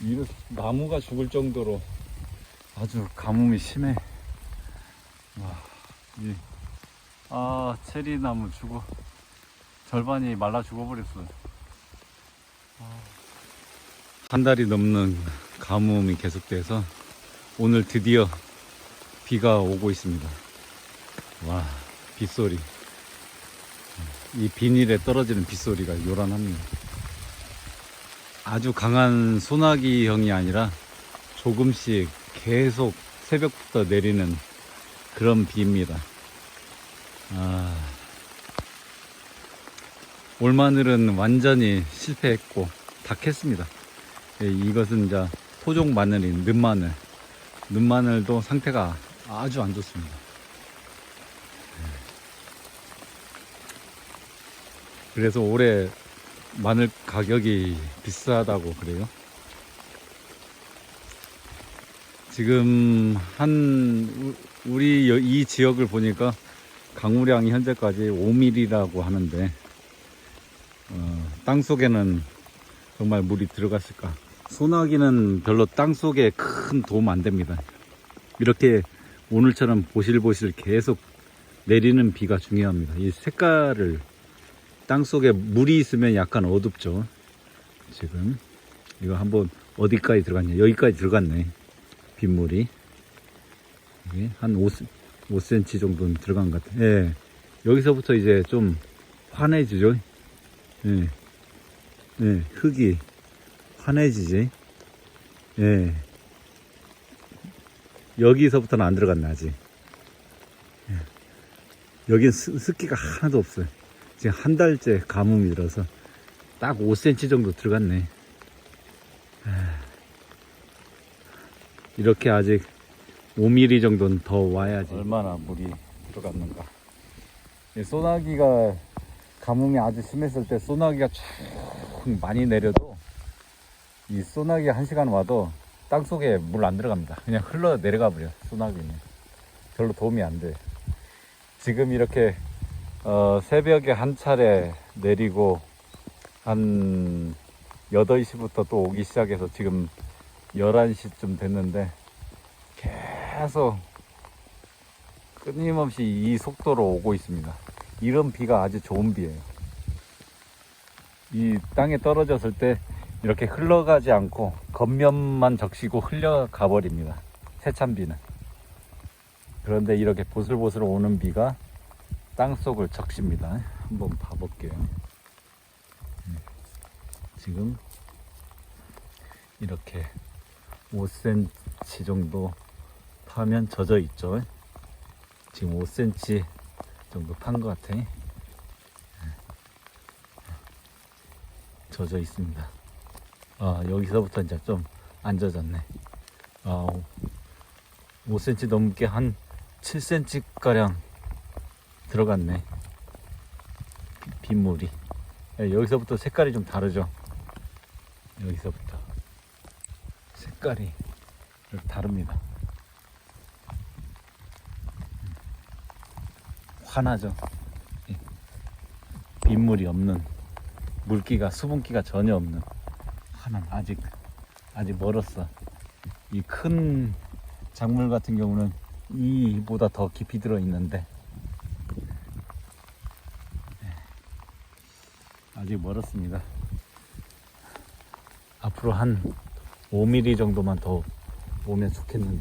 이 나무가 죽을 정도로 아주 가뭄이 심해. 와, 이, 아, 체리 나무 죽어. 절반이 말라 죽어버렸어요. 아. 한 달이 넘는 가뭄이 계속돼서 오늘 드디어 비가 오고 있습니다. 와, 빗소리. 이 비닐에 떨어지는 빗소리가 요란합니다. 아주 강한 소나기형이 아니라 조금씩 계속 새벽부터 내리는 그런 비입니다. 아, 올 마늘은 완전히 실패했고 다 캤습니다. 예, 이것은 이제 토종 마늘인 는마늘. 는마늘도 상태가 아주 안 좋습니다. 그래서 올해 마늘 가격이 비싸다고 그래요. 지금 한 우- 우리 여- 이 지역을 보니까 강우량이 현재까지 5mm라고 하는데 어, 땅 속에는 정말 물이 들어갔을까? 소나기는 별로 땅 속에 큰 도움 안 됩니다. 이렇게 오늘처럼 보실보실 계속 내리는 비가 중요합니다. 이 색깔을 땅 속에 물이 있으면 약간 어둡죠. 지금 이거 한번 어디까지 들어갔냐? 여기까지 들어갔네. 빗물이 이게 한 5, 5cm 정도는 들어간 것 같아요. 예. 여기서부터 이제 좀 환해지죠. 예. 예. 흙이 환해지지. 예. 여기서부터는 안 들어갔나 아직. 예. 여긴 습- 습기가 하나도 없어요. 지금 한 달째 가뭄이 들어서 딱 5cm 정도 들어갔네. 아, 이렇게 아직 5mm 정도는 더 와야지. 얼마나 물이 들어갔는가. 이 소나기가 가뭄이 아주 심했을 때 소나기가 쭉 많이 내려도 이 소나기 한 시간 와도 땅 속에 물 안 들어갑니다. 그냥 흘러 내려가 버려 소나기는 별로 도움이 안 돼. 지금 이렇게 어, 새벽에 한 차례 내리고 한 8시부터 또 오기 시작해서 지금 11시쯤 됐는데 계속 끊임없이 이 속도로 오고 있습니다. 이런 비가 아주 좋은 비예요. 이 땅에 떨어졌을 때 이렇게 흘러가지 않고 겉면만 적시고 흘려가 버립니다. 세찬비는. 그런데 이렇게 보슬보슬 오는 비가 땅속을 적십니다. 한번 봐볼게요. 네. 지금 이렇게 5cm 정도 파면 젖어 있죠. 지금 5cm 정도 판 것 같아. 네. 젖어 있습니다. 아, 여기서부터 이제 좀 안 젖었네. 아, 5cm 넘게 한 7cm 가량 들어갔네. 비- 빗물이. 예, 여기서부터 색깔이 좀 다르죠. 여기서부터 색깔이 좀 다릅니다. 환하죠. 예. 빗물이 없는 물기가 수분기가 전혀 없는 환한 아직 아직 멀었어. 이 큰 작물 같은 경우는 이보다 더 깊이 들어 있는데 아직 멀었습니다. 앞으로 한 5mm 정도만 더 오면 좋겠는데.